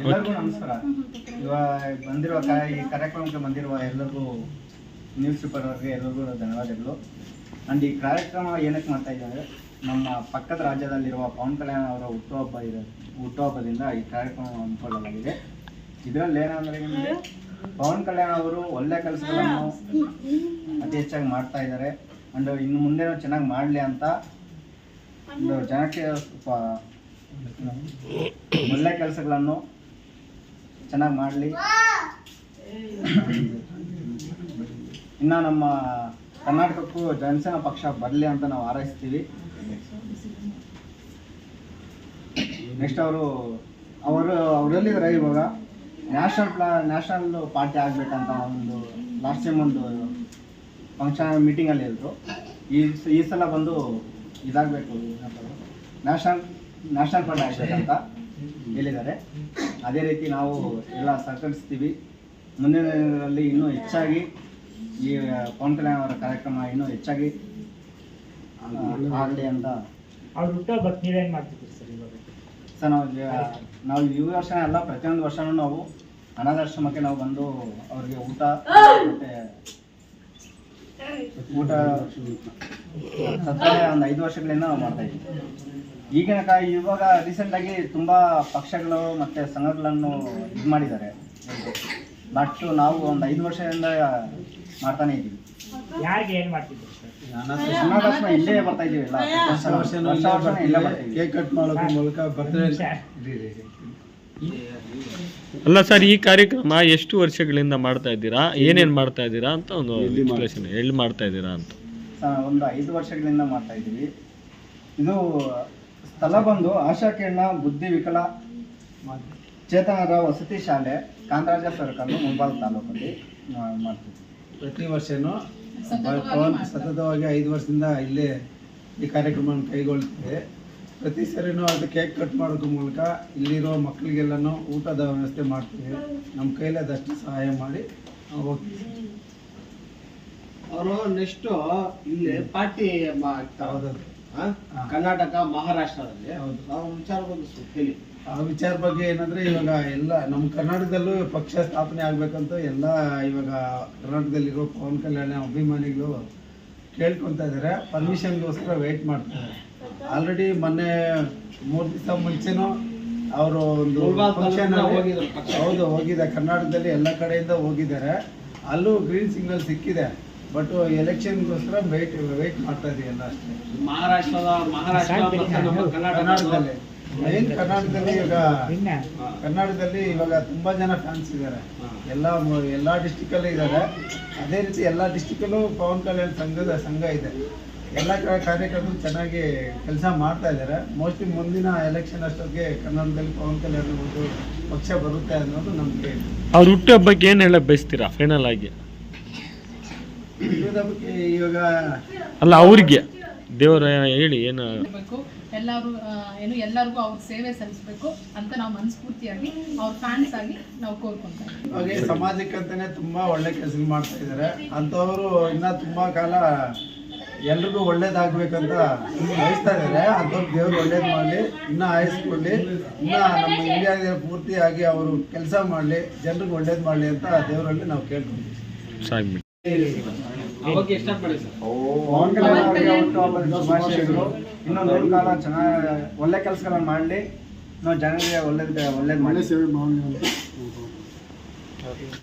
ಎಲ್ಲರಿಗೂ ನಮಸ್ಕಾರ. ಇವಾಗ ಬಂದಿರುವ ಈ ಕಾರ್ಯಕ್ರಮಕ್ಕೆ ಬಂದಿರುವ ಎಲ್ಲರಿಗೂ ನ್ಯೂಸ್ ಪೇಪರ್ ಅವ್ರಿಗೆ ಎಲ್ಲರಿಗೂ ಧನ್ಯವಾದಗಳು. ಅಂಡ್ ಈ ಕಾರ್ಯಕ್ರಮ ಏನಕ್ಕೆ ಮಾಡ್ತಾ ಇದ್ದಾರೆ ನಮ್ಮ ಪಕ್ಕದ ರಾಜ್ಯದಲ್ಲಿರುವ ಪವನ್ ಕಲ್ಯಾಣ್ ಅವರ ಹುಟ್ಟುಹಬ್ಬ ಇದೆ ಹುಟ್ಟುಹಬ್ಬದಿಂದ ಈ ಕಾರ್ಯಕ್ರಮ ಹಮ್ಮಿಕೊಳ್ಳಲಾಗಿದೆ. ಇದರಲ್ಲಿ ಏನಂದ್ರೆ ನಿಮಗೆ ಪವನ್ ಕಲ್ಯಾಣ್ ಅವರು ಒಳ್ಳೆ ಕೆಲಸಗಳನ್ನು ಅತಿ ಹೆಚ್ಚಾಗಿ ಮಾಡ್ತಾ ಇದ್ದಾರೆ. ಅಂಡ್ ಇನ್ನು ಮುಂದೆ ಚೆನ್ನಾಗಿ ಮಾಡಲಿ ಅಂತ ಒಂದು ಜನಕ್ಕೆ ಸ್ವಲ್ಪ ಒಳ್ಳೆ ಕೆಲಸಗಳನ್ನು ಚೆನ್ನಾಗಿ ಮಾಡಲಿ. ಇನ್ನು ನಮ್ಮ ಕರ್ನಾಟಕಕ್ಕೂ ಜನಸೇನ ಪಕ್ಷ ಬರಲಿ ಅಂತ ನಾವು ಹಾರೈಸ್ತೀವಿ. ನೆಕ್ಸ್ಟ್ ಅವರು ಅವರು ಅವರೆಲ್ಲಿದ್ದಾರೆ ಇವಾಗ. ನ್ಯಾಷನಲ್ ಪ್ಲಾ ನ್ಯಾಷನಲ್ ಪಾರ್ಟಿ ಆಗಬೇಕಂತ ಒಂದು ಲಾಸ್ಟ್ ಟೈಮ್ ಒಂದು ಫಂಕ್ಷನ್ ಮೀಟಿಂಗಲ್ಲಿ ಹೇಳಿದ್ರು ಈ ಈ ಸಲ ಬಂದು ಇದಾಗಬೇಕು. ನ್ಯಾಷನಲ್ ನ್ಯಾಷನಲ್ ಪಾರ್ಟಿ ಆಗಬೇಕಂತ ಹೇಳಿದ್ದಾರೆ. ಅದೇ ರೀತಿ ನಾವು ಎಲ್ಲ ಸಹಕರಿಸ್ತೀವಿ. ಮುಂದಿನ ದಿನಗಳಲ್ಲಿ ಇನ್ನೂ ಹೆಚ್ಚಾಗಿ ಈ ಪವನ್ ಕಲ್ಯಾಣ್ ಅವರ ಕಾರ್ಯಕ್ರಮ ಇನ್ನೂ ಹೆಚ್ಚಾಗಿ ಆಗಲಿ ಅಂತ. ಅವ್ರ ಬಟ್ ನೀವೇನು ಮಾಡ್ತಿದ್ದೀರಿ ಸರ್ ಇವಾಗ? ಸರ್ ನಾವು ನಾವು ಈ ವರ್ಷ ಅಲ್ಲ ಪ್ರತಿಯೊಂದು ವರ್ಷನೂ ನಾವು ಅನಾಥಾಶ್ರಮಕ್ಕೆ ನಾವು ಬಂದು ಅವರಿಗೆ ಊಟ ಮತ್ತೆ ಊಟ ಸತ್ತರೆ ಒಂದು ಐದು ವರ್ಷಗಳಿಂದ ನಾವು ಮಾಡ್ತಾ ಇದ್ದೀವಿ. ಈಗಿನ ಕಾ ಇವಾಗ ರೀಸೆಂಟ್ ಆಗಿ ತುಂಬಾ ಪಕ್ಷಗಳು ಮತ್ತೆ ಸಂಘಗಳನ್ನು ಇದು ಮಾಡಿದ್ದಾರೆ. ಬಟ್ ನಾವು ಒಂದು ಐದು ವರ್ಷದಿಂದ ಮಾಡ್ತಾನೆ ಇದ್ದೀವಿ. ಇಲ್ಲೇ ಬರ್ತಾ ಇದೀವಿ ಎಲ್ಲ. ವರ್ಷ ವರ್ಷ ವರ್ಷ ಇಲ್ಲೇ ಬರ್ತೀವಿ ಕೇಕ್ ಕಟ್ ಮಾಡೋದ್ರ ಮೂಲಕ. ಅಲ್ಲ ಸರ್ ಈ ಕಾರ್ಯಕ್ರಮ ಎಷ್ಟು ವರ್ಷಗಳಿಂದ ಮಾಡ್ತಾ ಇದ್ದೀರಾ? ಏನೇನ್ ಮಾಡ್ತಾ ಇದ್ದೀರಾ ಅಂತ ಒಂದು ವಿಶ್ಲೇಷಣೆ ಎಲ್ಲಿ ಮಾಡ್ತಾ ಇದ್ದೀರಾ ಅಂತ. ಆ, ಒಂದು ಐದು ವರ್ಷಗಳಿಂದ ಮಾಡ್ತಾ ಇದ್ದೀವಿ. ಇದು ಸ್ಥಳ ಬಂದು ಆಶಾ ಕಿರಣ ಬುದ್ಧಿ ವಿಕಲ ಚೇತನರ ವಸತಿ ಶಾಲೆ ಕಾಂತರಾಜ ಸರ್ಕಲ್ ಮುಂಬಾಲ್ ತಾಲೂಕಲ್ಲಿ ಪ್ರತಿ ವರ್ಷನೂ ಸತತವಾಗಿ ಐದು ವರ್ಷದಿಂದ ಇಲ್ಲೇ ಈ ಕಾರ್ಯಕ್ರಮವನ್ನು ಕೈಗೊಳ್ಳುತ್ತಿದೆ ಪ್ರತಿ ಸರಿನೂ ಅದು ಕೇಕ್ ಕಟ್ ಮಾಡೋದ್ರ ಮೂಲಕ ಇಲ್ಲಿರೋ ಮಕ್ಕಳಿಗೆಲ್ಲನೂ ಊಟದ ವ್ಯವಸ್ಥೆ ಮಾಡ್ತೀವಿ. ನಮ್ಮ ಕೈಲಾದಷ್ಟು ಸಹಾಯ ಮಾಡಿ. ನಾವು ಹೋಗ್ತೀವಿ. ಅವರು ನೆಕ್ಸ್ಟ್ ಇಲ್ಲಿ ಪಾರ್ಟಿ. ಆ? ಕರ್ನಾಟಕ ಮಹಾರಾಷ್ಟ್ರದಲ್ಲಿ. ಹೌದು. ನಾವು ವಿಚಾರ ಬಂದು ಸ್ವಲ್ಪ ಹೇಳಿ. ಆ ವಿಚಾರ ಬಗ್ಗೆ ಏನಂದ್ರೆ ಇವಾಗ ಎಲ್ಲ ನಮ್ಮ ಕರ್ನಾಟಕದಲ್ಲೂ ಪಕ್ಷ ಸ್ಥಾಪನೆ ಆಗ್ಬೇಕಂತ ಎಲ್ಲ ಇವಾಗ ಕರ್ನಾಟಕದಲ್ಲಿರೋ ಪವನ್ ಕಲ್ಯಾಣ ಅಭಿಮಾನಿಗಳು ಕೇಳ್ಕೊಂತ ಇದ್ದಾರೆ ಪರ್ಮಿಷನ್ಗೋಸ್ಕರ ವೆಯ್ಟ್ ಮಾಡ್ತಾರೆ. ಆಲ್ರೆಡಿ ಮೊನ್ನೆ ಮೂರು ದಿವಸ ಮುಂಚೆನೂ ಅವರು ಒಂದು ಫಂಕ್ಷನ್. ಹೌದು ಹೋಗಿದೆ. ಕರ್ನಾಟಕದಲ್ಲಿ ಎಲ್ಲ ಕಡೆಯಿಂದ ಹೋಗಿದ್ದಾರೆ. ಅಲ್ಲೂ ಗ್ರೀನ್ ಸಿಗ್ನಲ್ ಸಿಕ್ಕಿದೆ. ಬಟ್ ಎಲೆಕ್ಷನ್ಗೋಸ್ಕರ ವೆಯ್ಟ್ ವೆಯ್ಟ್ ಮಾಡ್ತಾ ಇದೆಯಲ್ಲ ಅಷ್ಟೇ. ಮಹಾರಾಷ್ಟ್ರದ ಮಹಾರಾಷ್ಟ್ರ ಕರ್ನಾಟಕದಲ್ಲಿ. ಕರ್ನಾಟಕದಲ್ಲಿ ಏನ್ ಕರ್ನಾಟಕದಲ್ಲಿ ಇವಾಗ ಕರ್ನಾಟಕದಲ್ಲಿ ಇವಾಗ ತುಂಬಾ ಜನ ಫ್ಯಾನ್ಸ್ ಇದ್ದಾರೆ ಎಲ್ಲ ಮ- ಎಲ್ಲಾ ಡಿಸ್ಟಿಕ್ ಅಲ್ಲೂ ಇದ್ದಾರೆ ಅದೇ ರೀತಿ ಎಲ್ಲಾ ಡಿಸ್ಟಿಕ್ ಅಲ್ಲೂ ಪವನ್ ಕಲ್ಯಾಣ್ ಸಂಘದ ಸಂಘ ಇದೆ. ಎಲ್ಲ ಕಡೆ ಕಾರ್ಯಕರ್ತರು ಚೆನ್ನಾಗಿ ಕೆಲಸ ಮಾಡ್ತಾ ಇದ್ದಾರೆ ಮೋಸ್ಟ್ಲಿ ಮುಂದಿನ ಎಲೆಕ್ಷನ್ ಅಷ್ಟೊತ್ತಿಗೆ ಕರ್ನಾಟಕದಲ್ಲಿ ಪವನ್ ಕಲ್ಯಾಣ್ ಒಂದು ಪಕ್ಷ ಬರುತ್ತೆ ಅನ್ನೋದು ನಮಗೆ ಅವ್ರ ಹುಟ್ಟುಹಬ್ಬಕ್ಕೆ ಏನ್ ಹೇಳ ಬಯಸ್ತೀರಾ? ಫೈನಲ್ ಆಗಿ? ಇವಾಗ ಅಲ್ಲ ಅವ್ರಿಗೆ. ದೇವರ ಹೇಳಿ ಏನು? ಎಲ್ಲರೂ ಏನು ಎಲ್ಲರಿಗೂ ಅವ್ರ ಸೇವೆ ಸಲ್ಲಿಸಬೇಕು ಅಂತ ನಾವು ಮನಸ್ಫೂರ್ತಿಯಾಗಿ ಅವ್ರ ಫ್ಯಾನ್ಸ್ ಆಗಿ ನಾವು ಕೋರ್ಕೊಂತಾರೆ ಸಮಾಜಕ್ಕೆ ಸಮಾಜಕ್ಕಂತಾನೆ ತುಂಬಾ ಒಳ್ಳೆ ಕೆಲಸ ಮಾಡ್ತಾ ಇದ್ದಾರೆ ಅಂತವರು ಇನ್ನ ತುಂಬಾ ಕಾಲ ಎಲ್ರಿಗೂ ಒಳ್ಳೇದಾಗ್ಬೇಕಂತ ಬಯಸ್ತಾ ಇದ್ದಾರೆ ಅಂಥವ್ರು ದೇವ್ರು ಒಳ್ಳೇದ್ ಮಾಡ್ಲಿ ಇನ್ನ ಆಯಿಸ್ಕೊಳ್ಳಿ ಇನ್ನ ನಮ್ಮ ಇಂಡಿಯಾಗೆ ಪೂರ್ತಿಯಾಗಿ ಅವರು ಕೆಲಸ ಮಾಡ್ಲಿ ಜನರಿಗೆ ಒಳ್ಳೇದ್ ಮಾಡ್ಲಿ ಅಂತ ದೇವರಲ್ಲಿ ನಾವು ಕೇಳ್ಕೊಂತೀವಿ. ಸಾಕ್ಬಿಡಿ ಆ ಸ್ಟಾರ್ಟ್ ಮಾಡಿ ಸರ್ ಪವನ್ ಕಲ್ಯಾಣ್ ಅವರಿಗೆ ಶುಭಾಶಯಗಳು. ಇನ್ನೂ ನೂರು ಕಾಲ ಚೆನ್ನಾಗಿ ಒಳ್ಳೆ ಕೆಲಸಗಳನ್ನು ಮಾಡಲಿ. ನಾವು ಜನರಿಗೆ ಒಳ್ಳೇದು ಒಳ್ಳೇದು ಮಾಡಿ ಸೇವೆ ಮಾಡಿ